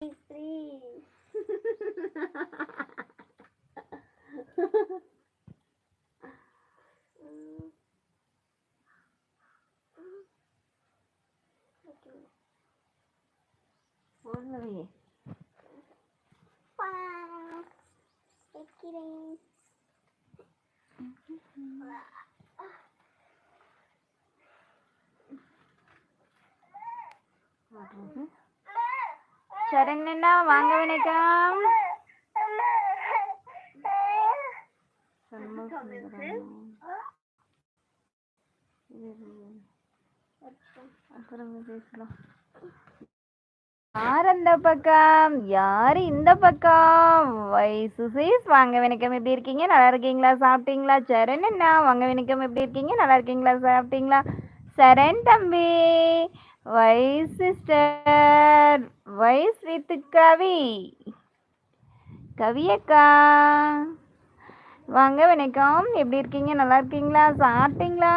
três, Olha Saranya வாங்க வணக்கம். அப்புறம் பேசலாம். யார் அந்த பக்கம்? யார் இந்த பக்கம்? வயசு சீஸ் வாங்க வணக்கம். எப்படி இருக்கீங்க? நல்லா இருக்கீங்களா? சாப்பிட்டீங்களா? சரண் என்ன வாங்க வணக்கம். எப்படி இருக்கீங்க? நல்லா இருக்கீங்களா? சாப்பிட்டீங்களா? சரண் தம்பி. வைஸ் சிஸ்டர் வைஸ் வித் கவி. கவியக்கா வாங்க வணக்கம். எப்படி இருக்கீங்க? நல்லா இருக்கீங்களா? சாப்பிட்டீங்களா?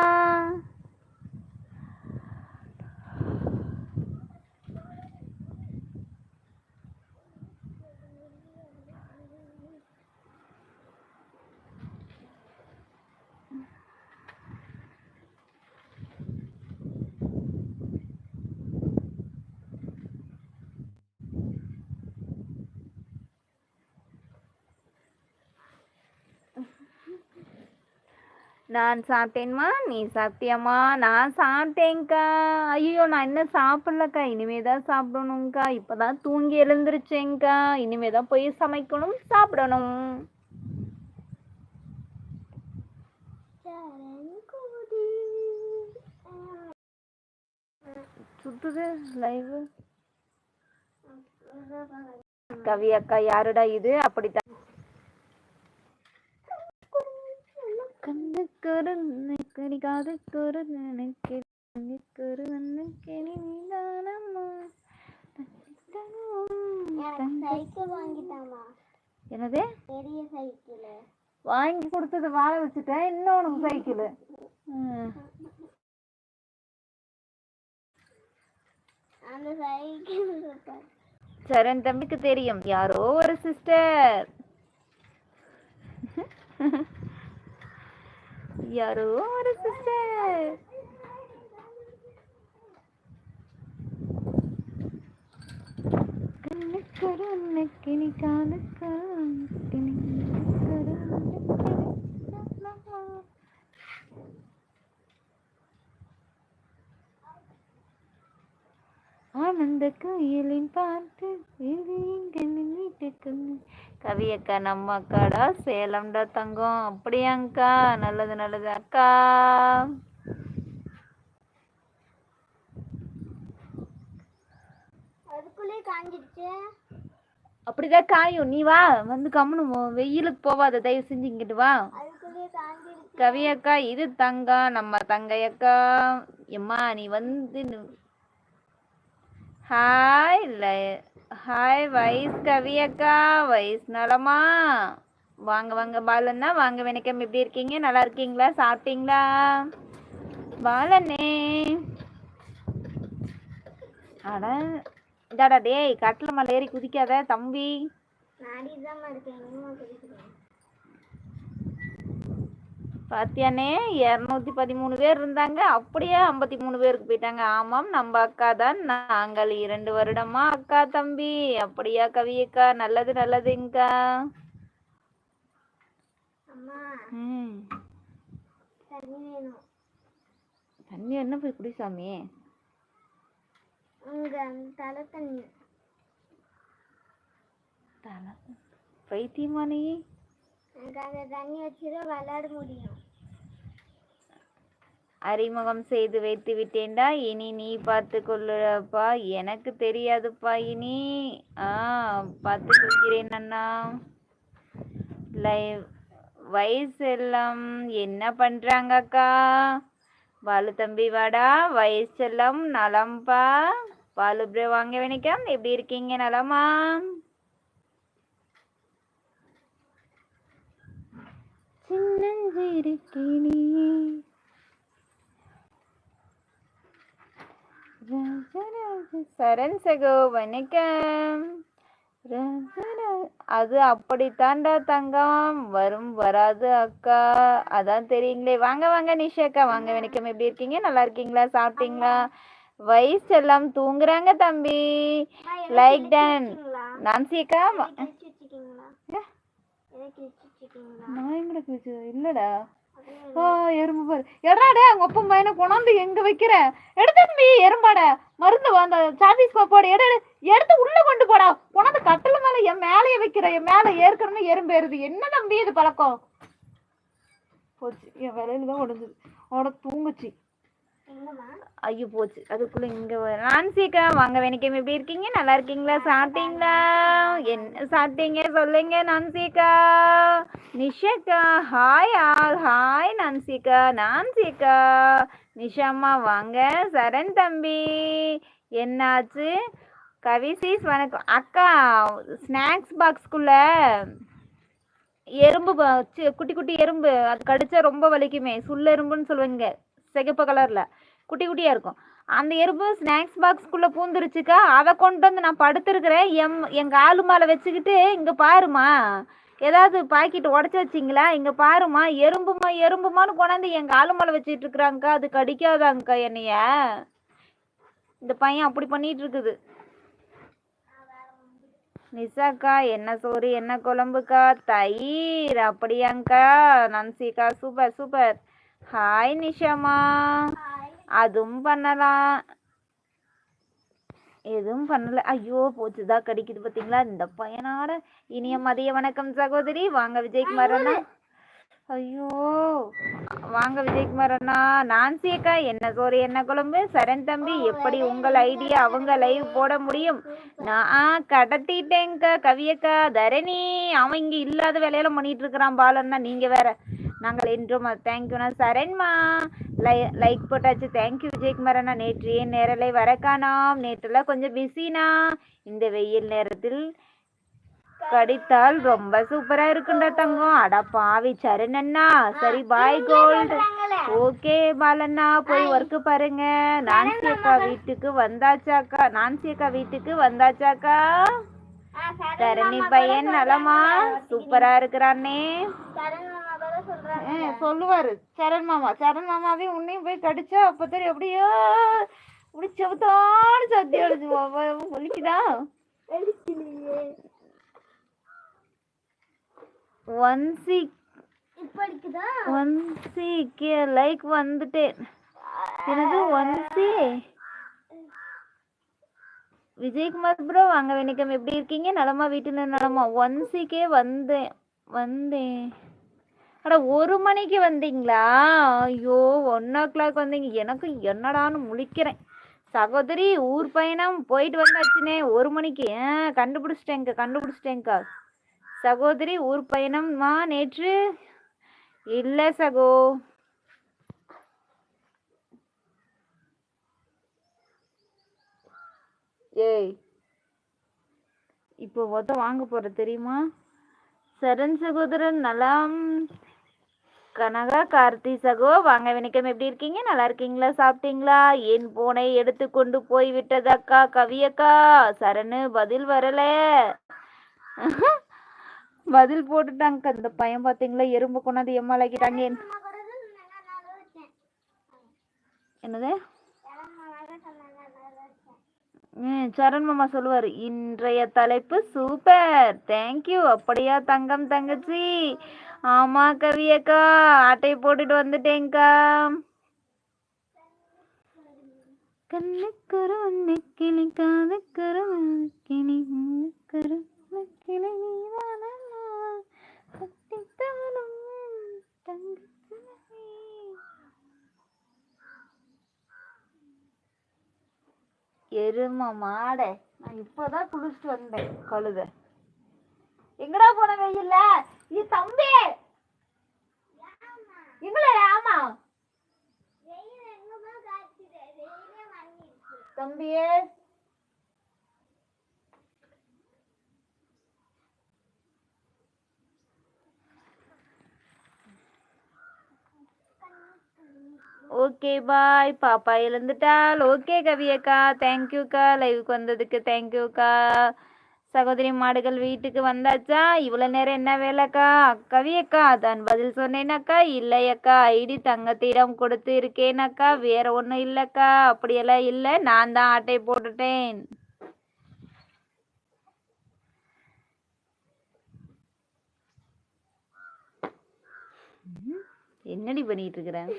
நான் சாப்பிட்டேன்மா நீ சாப்பிட்டியாம்மா? நான் சாப்பிட்டேன்க்கா. ஐயோ நான் இன்னும் சாப்பிடலக்கா. இனிமே தான் சாப்பிடணுங்க்கா இப்போ தான் தூங்கி எழுந்திருச்சேங்க்கா இனிமே தான் போய் சமைக்கணும் சாப்பிடணும். சுத்துது லைவ் கவி அக்கா யாருடா இது? அப்படித்தான் கண்ணுக்கு ஒரு நிக்கடி காதுக்கு ஒரு நினைக்கு கண்ணுக்கு ஒரு கிளி நீதானம்மா எனக்கு சைக்கிள் வாங்கிட்டாமா என்னது? பெரிய சைக்கிள். வாங்கி கொடுத்தது வாழ வச்சுட்டேன். இன்னும் உனக்கு சைக்கிள். அந்த சைக்கிள் சூப்பர் சரண் தம்பிக்கு தெரியும். யாரோ ஒரு சிஸ்டர் யாரோ ஒரு சிஸ்டர் கண்ணுக்கரு நக்கினி காதுக்கரு நக்கினி கரு ஆனந்த குயிலின் பார்த்து இது எங்கள் வீட்டுக்கு கவி அக்கா நம்ம அக்காடா சேலம்டா தங்கம். அப்படியாங்க்கா நல்லது நல்லது அக்கா. அப்படிதான் காயும். நீ வா வந்து கம்முனு வெயிலுக்கு போவாத தயவு செஞ்சு இங்கிட்டு வா. அதுக்குள்ளே காஞ்சிடுச்சு. கவி அக்கா இது தங்கம் நம்ம தங்கை அக்கா எம்மா நீ வந்து ஹாய் ல- ஹாய் வைஸ் கவி அக்கா. வைஸ் நலமா? வாங்க வாங்க பாலண்ணா. வாங்க வணக்கம். எப்படி இருக்கீங்க? நல்லா இருக்கீங்களா? சாப்பிட்டீங்களா? பாலண்ணே. அட இதாடா டேய் கட்டில் மலை ஏறி குதிக்காத தம்பி நாடிதாம்மா இருக்கேன் இன்னும் குடிக்கிறேன் பாத்தியானே இரநூத்தி பதிமூணு பேர் இருந்தாங்க. அப்படியே ஐம்பத்தி மூணு பேருக்கு போயிட்டாங்க. ஆமாம் நம்ம அக்கா தான். நாங்கள் இரண்டு வருடமா அக்கா தம்பி. அப்படியா கவியக்கா நல்லது நல்லதுங்கக்கா தண்ணி என்ன போய் குடி சாமி? தலை தண்ணி. தலை பைத்தியமா நீ எனக்கு அந்த தண்ணி வச்சுதான் விளையாட முடியும். அறிமுகம் செய்து வைத்து விட்டேன்டா. இனி நீ பார்த்து கொள்ளுப்பா எனக்கு தெரியாதுப்பா இனி. ஆ பார்த்து கொள்கிறேன் அண்ணா. லைவ் வயசெல்லாம் என்ன பண்றாங்க அக்கா பாலு தம்பி வாடா வயசெல்லாம் நலம்பா. பாலு ப்ரோ வாங்க வணக்கம். எப்படி இருக்கீங்க நலமா? சின்னஞ்சிறு சரண் சகோ வணக்கம். அது அப்படித்தாண்டா தங்கம். வரும் வராது அக்கா. அதான் தெரியுங்களே. வாங்க வாங்க நிஷா அக்கா. வாங்க வணக்கம். எப்படி இருக்கீங்க? நல்லா இருக்கீங்களா? சாப்பிட்டீங்களா? வயசு எல்லாம் தூங்குறாங்க தம்பி. லைக் டன் நான்சி அக்கா நான் எங்கட இல்லடா. எறும்பு பாரு. எடாடே அவங்க ஒப்பம் பையனை கொண்டாந்து எங்க வைக்கிற? எடுத்து தம்பி எறும்பாட. மருந்து அந்த சாபீஸ் பாப்பாடு எடு எடு. எடுத்து உள்ள கொண்டு போடா. கொண்டாந்து கட்டல மேல என் மேலேயே வைக்கிற. என் மேல ஏற்கனவே எறும்பு ஏறுது. என்ன தம்பி இது பழக்கம்? போச்சு. என் வேலையில தான் உடஞ்சது. அவட தூங்குச்சு. ஐயோ போச்சு. அதுக்குள்ள இங்க நான்சிக்கா வாங்க வெனிக்கம் எப்படி இருக்கீங்க? நல்லா இருக்கீங்களா? சாப்பிட்டீங்களா? என்ன சாப்பிட்டீங்க? சொல்லுங்க நான்சிக்கா நிஷாக்கா ஹாய் ஆல் ஹாய் நான்சிக்கா நான்சிக்கா நிஷாம்மா வாங்க. சரண் தம்பி. என்னாச்சு? கவிசீஸ் வணக்கம். அக்கா ஸ்நாக்ஸ் பாக்ஸ்க்குள்ள எறும்பு குட்டி குட்டி எறும்பு. அது கடிச்சா ரொம்ப வலிக்குமே. சுள்ள எறும்புன்னு சொல்லுவீங்க. சிகப்பு கலர்ல குட்டி குட்டியாக இருக்கும். அந்த எறும்பு ஸ்நாக்ஸ் பாக்ஸ்க்குள்ளே பூந்துருச்சுக்கா அதை கொண்டு வந்து நான் படுத்துருக்குறேன். எம் எங்கள் ஆளு மேலே வச்சுக்கிட்டு இங்கே பாருமா ஏதாவது பாக்கெட் உடச்சி வச்சிங்களா? இங்கே பாருமா எறும்புமா எறும்புமான்னு கொண்டாந்து எங்கள் ஆளு மேலே வச்சுட்டு இருக்கிறாங்கக்கா. அது கடிக்காதாங்கக்கா என்னைய. இந்த பையன் அப்படி பண்ணிட்டு இருக்குது. நிசாக்கா என்ன சோறு என்ன குழம்புக்கா? தயிர் அப்படியாங்க்கா நன்சிக்கா சூப்பர் சூப்பர். ஹாய் நிஷாமா அதுவும் பண்ணலாம். எதுவும் பண்ணல. ஐயோ போச்சுதா கடிக்குது பாத்தீங்களா? இந்த பையனோட இனிய மதிய வணக்கம் சகோதரி. வாங்க விஜயகுமார் அண்ணா. ஐயோ வாங்க விஜயகுமார் அண்ணா. நான்சி அக்கா என்ன சோறு என்ன குழம்பு? சரண் தம்பி எப்படி உங்கள் ஐடியா? அவங்க லைவ் போட முடியும். நான் கடத்திட்டேங்க்கா கவியக்கா தரணி அவன் இங்க இல்லாத வேலையெல்லாம் பண்ணிட்டு இருக்கிறான் பாலன்னா நீங்க வேற நாங்கள் என்றும் தேங்க்யூண்ணா சரண்மா. லை லைக் போட்டாச்சு. தேங்க்யூ விஜயகுமார் அண்ணா நேற்று ஏன் நேரலை வர காணோம் நேற்றுலாம் கொஞ்சம் பிஸினா இந்த வெயில் நேரத்தில் கடித்தால் ரொம்ப சூப்பரா இருக்குண்டா தங்கம். அட பாவி சரண் அண்ணா சரி பாய் கோல்டு ஓகே பாலண்ணா. போய் ஒர்க்கு பாருங்க. நான்சி அக்கா வீட்டுக்கு வந்தாச்சாக்கா நான்சி அக்கா வீட்டுக்கு வந்தாச்சாக்கா தரணி பையன் நலமா? சூப்பரா இருக்கிறானே. சொல்லுவாரு. சரண் மாமா. சரண் மாமாவே உன்னையும் போய் கடிச்சா அப்ப தெரியும். அப்படியே இப்படி செவத்தான சத்தி அடிச்சு வெளிச்சிலையே ஒன் சி இப்ப இருக்குதா ஒன் சி கே லைக் வந்துட்டேன். எனது ஒன் சி விஜயகுமார் ப்ரோ வாங்க. வணக்கம். எப்படி இருக்கீங்க? நலமா வீட்டுல நலமா? ஒன் சிக்கே வந்தேன். வந்தேன். அட ஒரு மணிக்கு வந்தீங்களா? ஐயோ ஒன் ஓ கிளாக் வந்தீங்க. எனக்கு என்னடான்னு முழிக்கிறேன். சகோதரி ஊர் பயணம் போயிட்டு வந்தாச்சுனே ஒரு மணிக்கு. ஆ கண்டுபிடிச்சிட்டேங்க்கா கண்டுபிடிச்சிட்டேங்க்கா சகோதரி ஊர் பயணம்மா நேற்று. இல்லை சகோ. ஏய். இப்போ ஒத்த வாங்க போற தெரியுமா? சரண் சகோதரன் நலம். கனகா கார்த்தி சகோ வாங்க வணக்கம் எப்படி இருக்கீங்க நல்லா இருக்கீங்களா சாப்பிட்டீங்களா என் போனை எடுத்து கொண்டு போய் விட்டதக்கா கவியக்கா சரணு பதில் வரல பதில் போட்டுட்டாங்க அந்த பையன் பார்த்தீங்களா எறும்பு கொண்டாந்து எம்மாலாக்கிட்டாங்க என்னது சரண் மாமா தான் சொன்னாங்க நான் தான் வச்சேன் ம், சரண் மாமா சொல்லுவார் இன்றைய தலைப்பு சூப்பர். தேங்க்யூ அப்படியா தங்கம் தங்கச்சி? ஆமா கவியக்கா அட்டை போட்டுட்டு வந்துட்டேங்க்கா கண்ணுக்குரு கிளி காதுக்குரு கிளி மூக்குரு கிளி நீதானம்மா தங்கச்சி எரும மாடை. நான் இப்பதான் குளிச்சுட்டு வந்தேன் கழுத. எங்கடா போன வெயில்ல? இது தம்பி! எங்கடா ஆமா. தம்பியே. Okay bye. பாப்பா எழுந்துட்டாள். ஓகே கவியக்கா தேங்க்யூக்கா லைவுக்கு வந்ததுக்கு தேங்க்யூக்கா சகோதரி மாடுகள் வீட்டுக்கு வந்தாச்சா? இவ்வளோ நேரம் என்ன வேலைக்கா கவியக்கா அக்கா தான் பதில் சொன்னேனாக்கா இல்லையக்கா ஐடி தங்கத்திடம் கொடுத்து இருக்கேனாக்கா வேற ஒன்றும் இல்லைக்கா அப்படியெல்லாம் இல்லை. நான் தான் ஆட்டை போட்டுட்டேன். என்னடி பண்ணிட்டு இருக்கிறேன்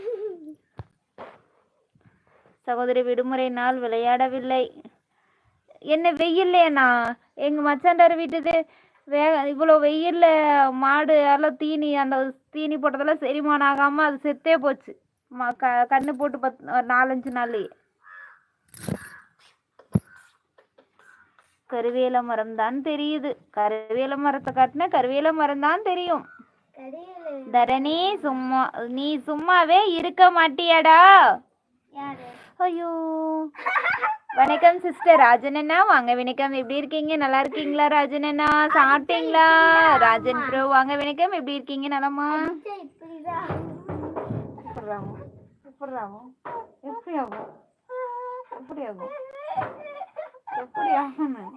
சகோதரி விடுமுறை நாள் விளையாடவில்லை. என்ன வெயில்லையண்ணா? எங்க மச்சாண்டார் வீட்டுது வே இவ்வளோ வெயில்ல மாடு எல்லாம் தீனி அந்த தீனி போட்டதெல்லாம் செரிமானம் ஆகாம அது செத்தே போச்சு. ம க கண்ணு போட்டு பத் நாலஞ்சு நாள்லயே. கருவேல மரம் தான் தெரியுது. கருவேல மரத்தை காட்டினா கருவேல மரம் தான் தெரியும். தரணி சும்மா நீ சும்மாவே இருக்க மாட்டியாடா. யாரு? ஐயோ. வணக்கம் சிஸ்டர் ராஜன் அண்ணா வாங்க வணக்கம். எப்படி இருக்கீங்க? நல்லா இருக்கீங்களா ராஜன் அண்ணா? சாப்பிட்டீங்களா? ராஜன் ப்ரோ வாங்க வணக்கம். எப்படி இருக்கீங்க நலமா? எப்படி ஆகும் எப்படி ஆகும் எப்படி ஆகும் எப்படி ஆகும் எப்படி ஆகும்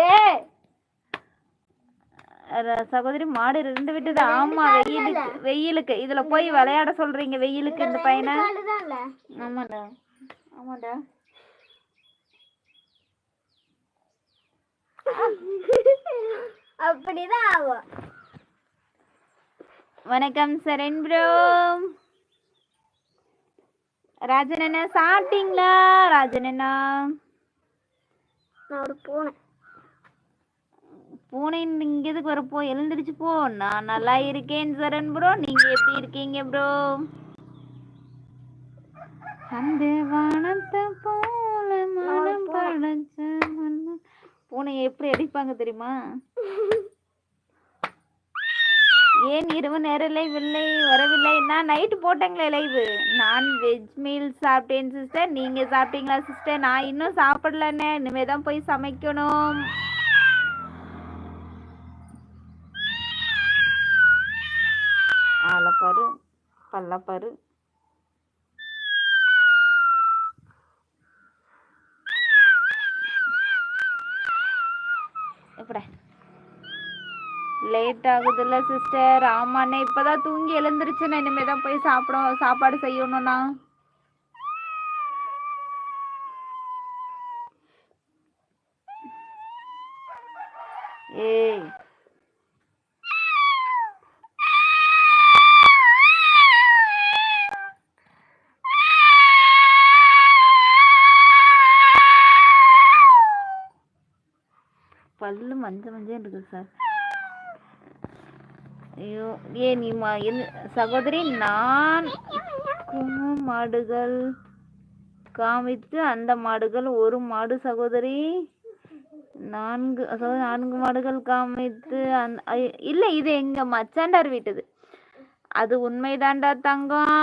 ஏ சகோதரி மாடு ரெண்டு விட்டது. ஆமா வெயிலுக்கு வெயிலுக்கு. இதுல போய் விளையாட சொல்றீங்க வெயிலுக்கு இந்த பையனை. ஆமாடா ஆமாடா அப்படிதான் ஆகும். வணக்கம் சரண் ப்ரோ ராஜன் அண்ணா சாப்பிட்டீங்களா? ராஜன் அண்ணா. நான் ஒரு பூனை. பூனை இங்க எதுக்கு வரப்போ எழுந்திருச்சு போ. நான் நல்லா இருக்கேன் சரண் ப்ரோ நீங்க எப்படி இருக்கீங்க ப்ரோ அந்த வானத்தை போல மனம் படைச்ச. பூனையை எப்படி அடிப்பாங்க தெரியுமா? ஏன் இரவு நேரம் லைவ் இல்லை வரவில்லை? நான் நைட்டு போட்டேங்களே லைவ் நான் வெஜ் மீல் சாப்பிட்டேன் சிஸ்டர் நீங்க சாப்பிட்டீங்களா சிஸ்டர் நான் இன்னும் சாப்பிடலண்ணே. இனிமே தான் போய் சமைக்கணும். ஆலப்பாரு பல்லப்பாரு எப்படி? லேட் ஆகுதுல்ல சிஸ்டர் ஆமாண்ணே இப்பதான் தூங்கி எழுந்திருச்சுண்ணே இனிமே தான் போய் சாப்பிடும் சாப்பாடு செய்யணும்ண்ணா ஏய். பல்லு மஞ்சள் மஞ்சள் இருக்குது சார். ஐயோ ஏ நீ மா என் சகோதரி நான் மாடுகள் காமித்து அந்த மாடுகள் ஒரு மாடு சகோதரி. நான்கு நான்கு மாடுகள் காமித்து அந் இல்லை இது எங்க மச்சாண்டார் வீட்டுது. அது உண்மைதான்டா தங்கம்.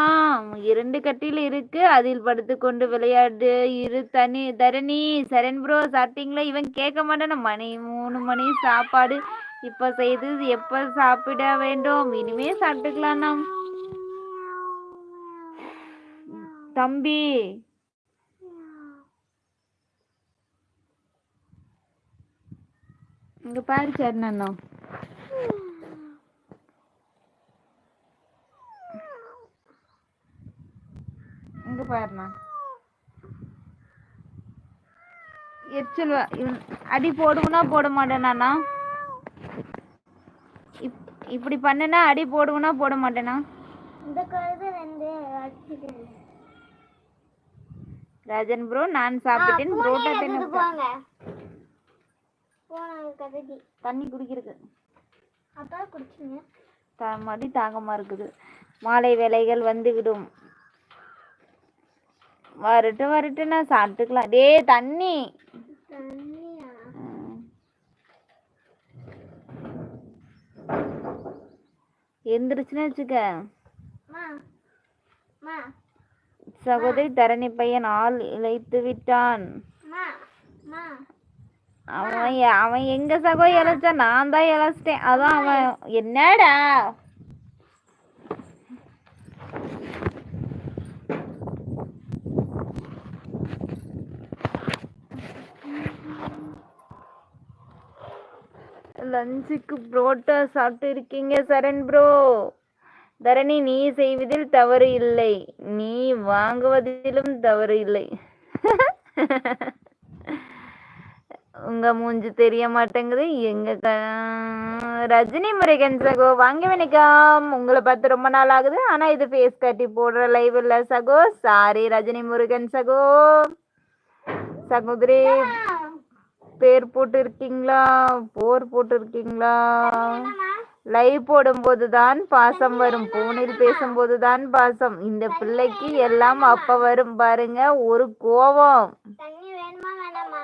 இரண்டு கட்டில் இருக்கு. அதில் படுத்துக்கொண்டு விளையாடு. இரு தனி தரணி சரண் ப்ரோ சாப்பிட்டீங்களா? இவன் கேட்க மாட்டான? மணி மூணு மணி சாப்பாடு இப்ப செய்து எப்ப சாப்பிட வேண்டும்? இனிமே சாப்பிட்டுக்கலாம் நாம். தம்பி. இங்க பாரு சரணம் பாருண்ணா. எரிச்சல் அடி போடுவனா போட மாட்டேனாண்ணா. இப் இப்படி பண்ணுனா அடி போடுவனா போட மாட்டேனா? இந்த ராஜன் ப்ரோ நான் சாப்பிட்டேன் புரோட்டா தின்னு தண்ணி குடிக்கிறது அப்பா குடிச்சுங்க மடி தாகமா இருக்குது. மாலை வேலைகள் வந்து விடும். வரட்டும் வரட்டும் நான் சாப்பிட்டுக்கலாம். டேய் தண்ணி. எந்திரிச்சுன்னு வச்சுக்க. சகோதரி தரணி பையன் ஆள் இழைத்து விட்டான். அவன் அவன் எங்க சகோ இழைச்சான்? நான் தான் இழைச்சிட்டேன். அதான் அவன் என்னடா? லஞ்சுக்கு புரோட்டா சாப்பிட்டு இருக்கீங்க சரண் ப்ரோ தரணி நீ செய்வதில் தவறு இல்லை. நீ வாங்குவதிலும் தவறு இல்லை. உங்க மூஞ்சி தெரிய மாட்டேங்குது. எங்க க- ரஜினி முருகன் சகோ வாங்க வணக்கம் உங்களை பார்த்து ரொம்ப நாள் ஆகுது. ஆனா இது ஃபேஸ் கட்டி போடுற லைவ் இல்ல சகோ. சாரி ரஜினி முருகன் சகோ. சகோதரி பேர் போட்டு இருக்கீங்களா போர் போட்டு இருக்கீங்களா லைவ் போடும்போது தான் பாசம் வரும் போனில் பேசும்போது தான் பாசம் இந்த பிள்ளைக்கு எல்லாம் அப்ப வரும் பாருங்க ஒரு கோவம் தண்ணி வேணுமா வேணாமா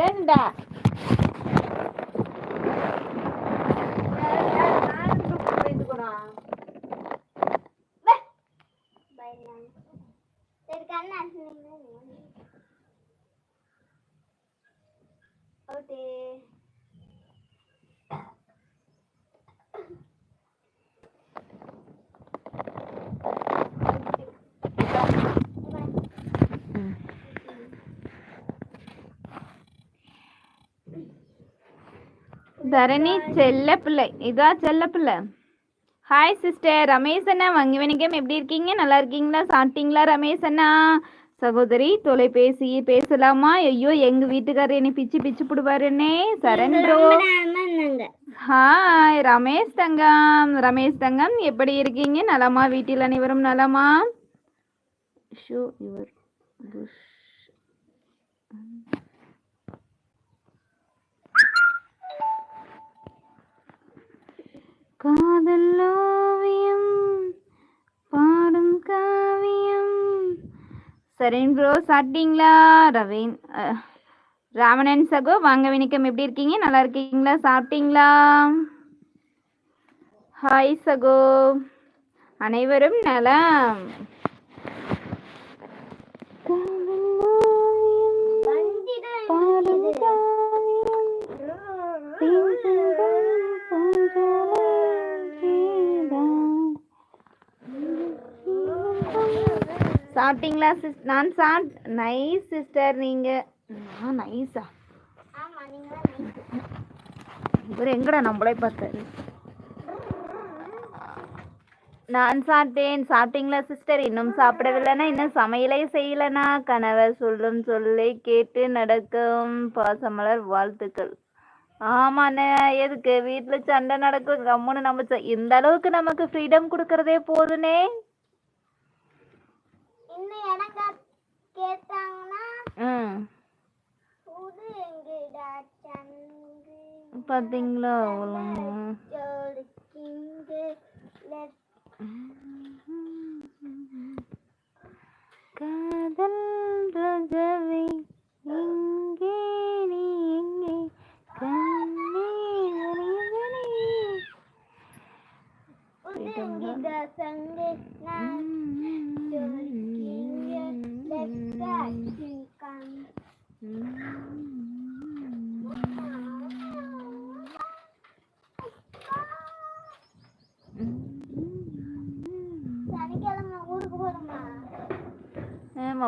ஏன்டா பயலாம் சரி கண்ணா ஓகே தரணி செல்ல பிள்ளை இதா செல்ல பிள்ளை ஹாய் சிஸ்டர் ரமேஷ் அண்ணா வங்கி வணிகம் எப்படி இருக்கீங்க? நல்லா இருக்கீங்களா? சாப்பிட்டீங்களா ரமேஷ் அண்ணா? சகோதரி தொலைபேசி பேசலாமா? ஐயோ எங்க வீட்டுக்காரர் என்னை பிச்சு பிச்சு போடுவாருன்னே. சரண் ப்ரோ ஆமாங்க ஹாய் ரமேஷ் தங்கம். ரமேஷ் தங்கம் எப்படி இருக்கீங்க? நலமா? வீட்டில் அனைவரும் நலமா? ஷோ யுவர் காதல் ஓவியம் பாடும் காவியம். சரிங்க ப்ரோ சாப்பிட்டீங்களா? ரவீன் அஹ், ராமணன் சகோ வாங்க வினிக்கம். எப்படி இருக்கீங்க? நல்லா இருக்கீங்களா? சாப்பிட்டீங்களா? ஹாய் சகோ. அனைவரும் நலம் காதல் ஓவியம் பாடும் காவியம் சாப்பிட்டீங்களா சிஸ் நான் சாப் நைஸ் சிஸ்டர் நீங்க. நான் நைஸா இவர் எங்கடா நம்மளே பார்த்தாரு? நான் சாப்பிட்டேன். சாப்பிட்டீங்களா சிஸ்டர் இன்னும் சாப்பிடவில்லைனா இன்னும் சமையலே செய்யலனா கணவர் சொல்லும் சொல்லை கேட்டு நடக்கும். பாசமலர் வாழ்த்துக்கள். ஆமாண்ணே எதுக்கு? வீட்டில் சண்டை நடக்கும். கம்முன்னு நம்ம இந்த அளவுக்கு நமக்கு ஃப்ரீடம் கொடுக்கறதே போதுனே இன்னும் எனக்கு கேட்டாங்கன்னா பார்த்தீங்களா அவ்வளோ ஜோடிக்கிங்கு லெட் காதல் ரகவே எங்கே நீ எங்கே கண்ணே அறிவனே. புது எங்கடா சங்கு நான் ஜோடிக்கிங்கு லெட்டா சிங்கம் சனிக்கிழமை ஊருக்கு போறோமா ஆமா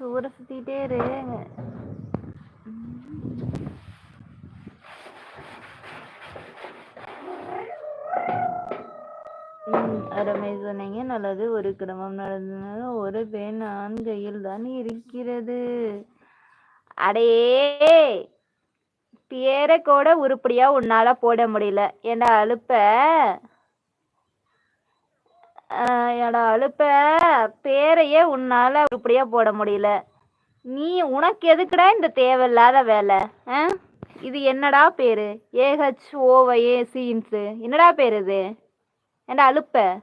ஊருக்கே சூற சுத்திட்டே இரு. ம், அருமை சொன்னீங்க. நல்லது. ஒரு கிரமம் நடந்ததுனால ஒரு பெண் ஆண் கையில் தான் இருக்கிறது. அடையே பேரை கூட உருப்படியா உன்னால போட முடியல. ஏன்டா அழுப்ப? ஆஹ் அழுப்ப. அலுப்ப பேரையே உன்னால உருப்படியா போட முடியல. நீ உனக்கு எதுக்குடா இந்த தேவையில்லாத வேலை? ஆ? இது என்னடா பேரு? ஏஹெச் ஓவைஏ சீன்ஸு என்னடா பேர் இது? ஏண்டா அழுப்ப?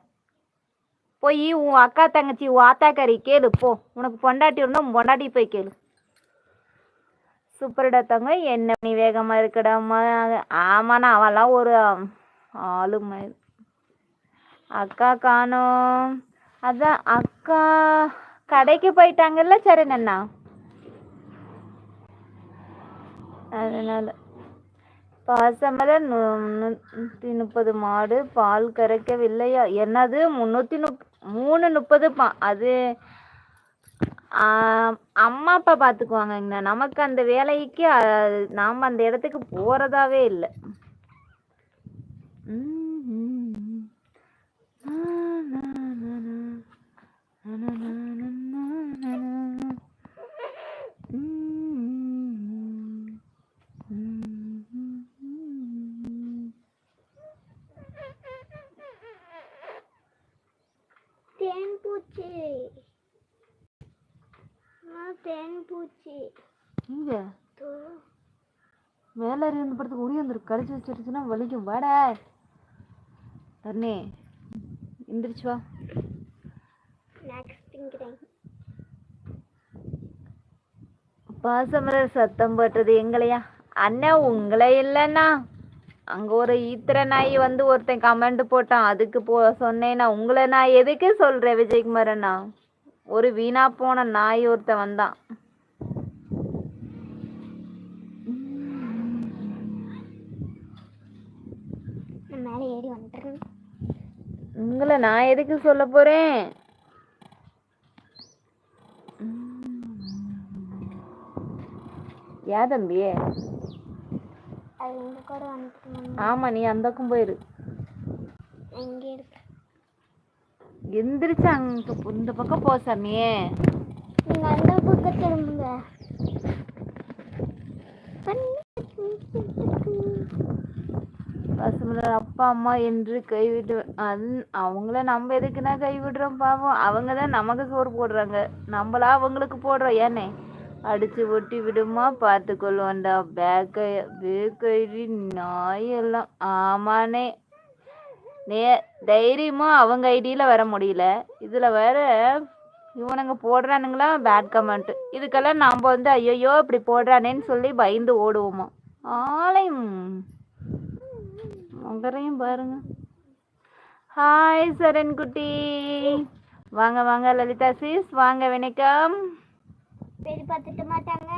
போய் உன் அக்கா தங்கச்சி உன் ஆத்தாக்காரி கேளு போ. உனக்கு பொண்டாட்டி இருந்தா உன் பொண்டாட்டி போய் கேளு. சூப்பர்டா தங்க என்ன நீ வேகமா இருக்கடாமா ஆமாண்ணா அவெல்லாம் ஒரு ஆளுமை. அக்கா காணோம். அதான் அக்கா கடைக்கு போயிட்டாங்கல்ல சரண் அண்ணா? அதனால பாசமலர் முன்னூற்றி முப்பது மாடு பால் கறக்கவில்லையா? என்னது? முந்நூற்றி முப் மூணு முப்பது பா அது அம்மா அப்பா பார்த்துக்குவாங்கங்கண்ணா நமக்கு அந்த வேலைக்கு நாம் அந்த இடத்துக்கு போகிறதாவே இல்லை. ம். பூச்சி தேன் பூச்சி இங்க வேலை இருந்து படத்துக்கு உரி வந்துருக்கு. கடிச்சு வச்சிருச்சுன்னா வலிக்கும். வாடா. தண்ணி எந்திரிச்சு வா. பாசமலர் சத்தம் போட்டது எங்களையா? அண்ணா உங்களை இல்லைண்ணா. அங்க ஒரு ஈத்திர நாய் வந்து ஒருத்தன் கமெண்ட் போட்டான். அதுக்கு போ சொன்னேன்னா உங்களை நான் எதுக்கு சொல்றேன் விஜயகுமார் அண்ணா? ஒரு வீணா போன நாய் ஒருத்தன் வந்தான் நான் மேலே ஏறி வந்துட்டேன் உங்களை நான் எதுக்கு சொல்ல போறேன்? யா தம்பி? ஆமா நீ அந்தக்கும் போயிரு. எந்திரிச்சு அங்க இந்த பக்கம் போ சாமியே நீங்க அந்த பக்கம் திரும்புங்க. பசுமலர் அப்பா அம்மா என்று கைவிட்டு அந் அவங்கள நம்ம எதுக்குன்னா கைவிடுறோம் பாவம். அவங்க தான் நமக்கு சோறு போடுறாங்க. நம்மளா அவங்களுக்கு போடுறோம். ஏனே? அடிச்சு ஒட்டி விடுமா? பார்த்து கொள்வோண்டா பேக்கை பேக்கை நாய் எல்லாம் ஆமாண்ணே. நே தைரியமாக அவங்க ஐடியில் வர முடியல. இதில் வேற இவனுங்க போடுறானுங்களா? பேட் கமெண்ட் இதுக்கெல்லாம் நாம் வந்து ஐயோ இப்படி போடுறானேன்னு சொல்லி பயந்து ஓடுவோமா? ஆளையும் மகரையும் பாருங்க. ஹாய் சரண் குட்டி. வாங்க வாங்க லலிதா சிஸ் வாங்க வணக்கம். பேர் பார்த்துட்டு மாட்டாங்க.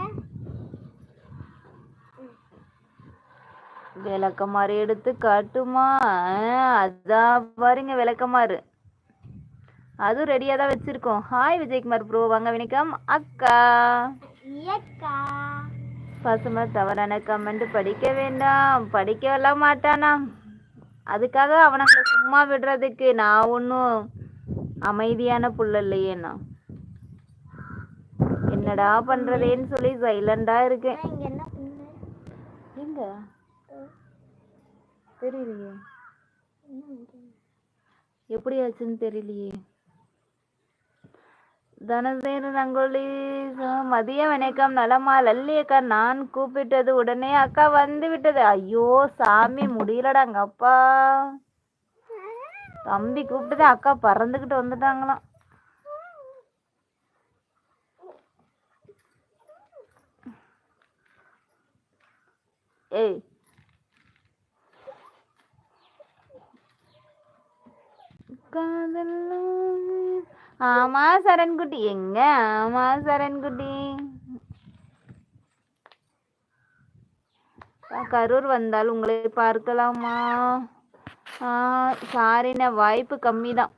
விளக்கமாறு எடுத்து காட்டுமா? அதான் பாருங்க விளக்கமாறு. அதுவும் ரெடியாக தான் வச்சிருக்கோம். ஹாய் விஜயகுமார் ப்ரோ வாங்க வணக்கம். அக்கா. பசுமை தவறான கமெண்ட் படிக்க வேண்டாம். படிக்கலாம் மாட்டானா அதுக்காக அவனுங்களை சும்மா விடுறதுக்கு நான் ஒன்றும் அமைதியான புள்ள இல்லையேண்ணா என்னடா பண்றதேன்னு சொல்லி சைலண்டா இருக்கேன். எங்க? தெரியலையே. எப்படி ஆச்சுன்னு தெரியலையே. தனசேன ரங்கோலி மதிய வணக்கம் நலமா? லல்லி அக்கா நான் கூப்பிட்டது உடனே அக்கா வந்து விட்டது. ஐயோ சாமி முடியலடாங்க அப்பா. தம்பி கூப்பிட்டது அக்கா பறந்துகிட்டு வந்துட்டாங்களாம். ஏய். காதல் ஆமா சரண்குட்டி. எங்க? ஆமா சரண்குட்டி. கரூர் வந்தால் உங்களை பார்க்கலாமா? ஆ சாரிண்ண வாய்ப்பு கம்மி தான்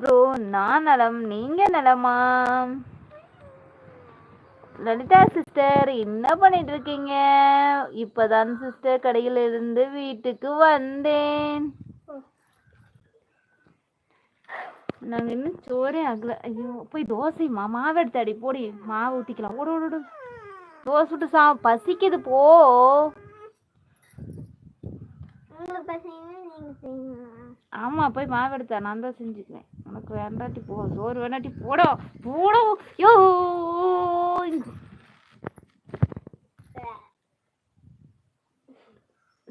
ப்ரோ நான் நலம் நீங்க நலமா? லலிதா சிஸ்டர் என்ன பண்ணிட்டு இருக்கீங்க இப்பதான் சிஸ்டர் கடையில இருந்து வீட்டுக்கு வந்தேன். நாங்க இன்னும் சோறே ஆகல. ஐயோ போய் தோசை மா மாவு எடுத்து அடி போடி மாவு ஊத்திக்கலாம். ஓடு ஓடு தோசை விட்டு சா பசிக்குது போ. ஆமா போய் மாவு எடுத்தா நான் தான் செஞ்சுக்குவேன். உனக்கு வேண்டாட்டி போ சோறு வேண்டாட்டி போடோ போடோ யோ.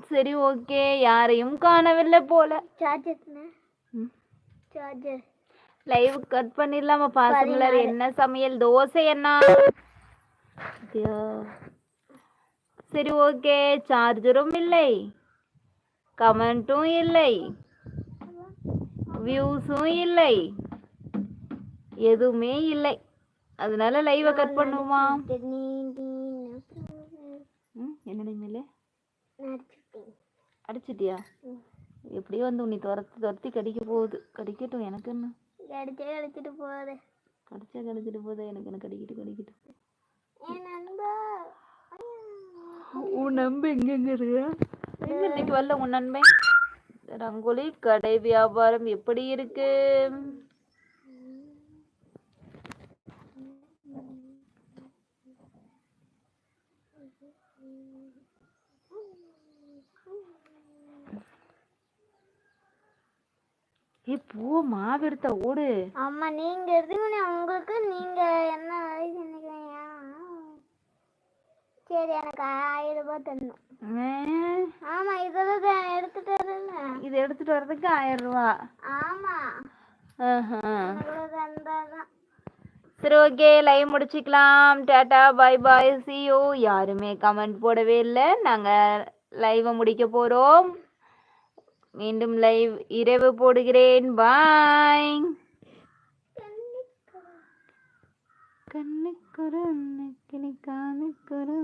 சரி ஓகே. யாரையும் காணவில்லை போல. சார்ஜர் லைவ் கட் பண்ணிடலாமா? பாசங்களர் என்ன சமையல்? தோசை என்ன. சரி ஓகே. சார்ஜரும் இல்லை. கமெண்ட்டும் இல்லை. வியூஸும் இல்லை. எதுவுமே இல்லை. அதனால லைவை கட் பண்ணுவோமா? என்னடி மேலே அடிச்சிட்டியா? எப்படியோ வந்து உன்னை துரத்தி துரத்தி கடிக்க போகுது. கடிக்கட்டும் எனக்கு என்ன? கடிச்சே கடிச்சிட்டு போகுது. கடிச்சா கடிச்சிட்டு போகுது? எனக்கு என்ன கடிக்கிட்டு கடிக்கிட்டு உன் நம்பு எங்கெங்க இருக்கு? எங்க இன்னைக்கு வரல உன் நண்பன்? ரங்கோலி கடை வியாபாரம் எப்படி இருக்கு? ஏ பூ மாவு ஓடு. ஆமா நீங்க இருக்கீங்க உங்களுக்கு நீங்க என்ன வேலை செஞ்சுக்கிறீங்க சரி எனக்கு ஆயிரம் ரூபாய் தரணும். ஆமா இதெல்லாம் எடுத்துட்டு வரல. இது எடுத்துட்டு வர்றதுக்கு ஆயிரம் ரூபா. ஆமா. சரி ஓகே லைவ் முடிச்சுக்கலாம். Tata bye bye see you யாருமே கமெண்ட் போடவே இல்லை. நாங்கள் லைவை முடிக்க போகிறோம் மீண்டும் லைவ் இரவு போடுகிறேன். பாய் கண்ணுக்குரு கண்ணுக்குரு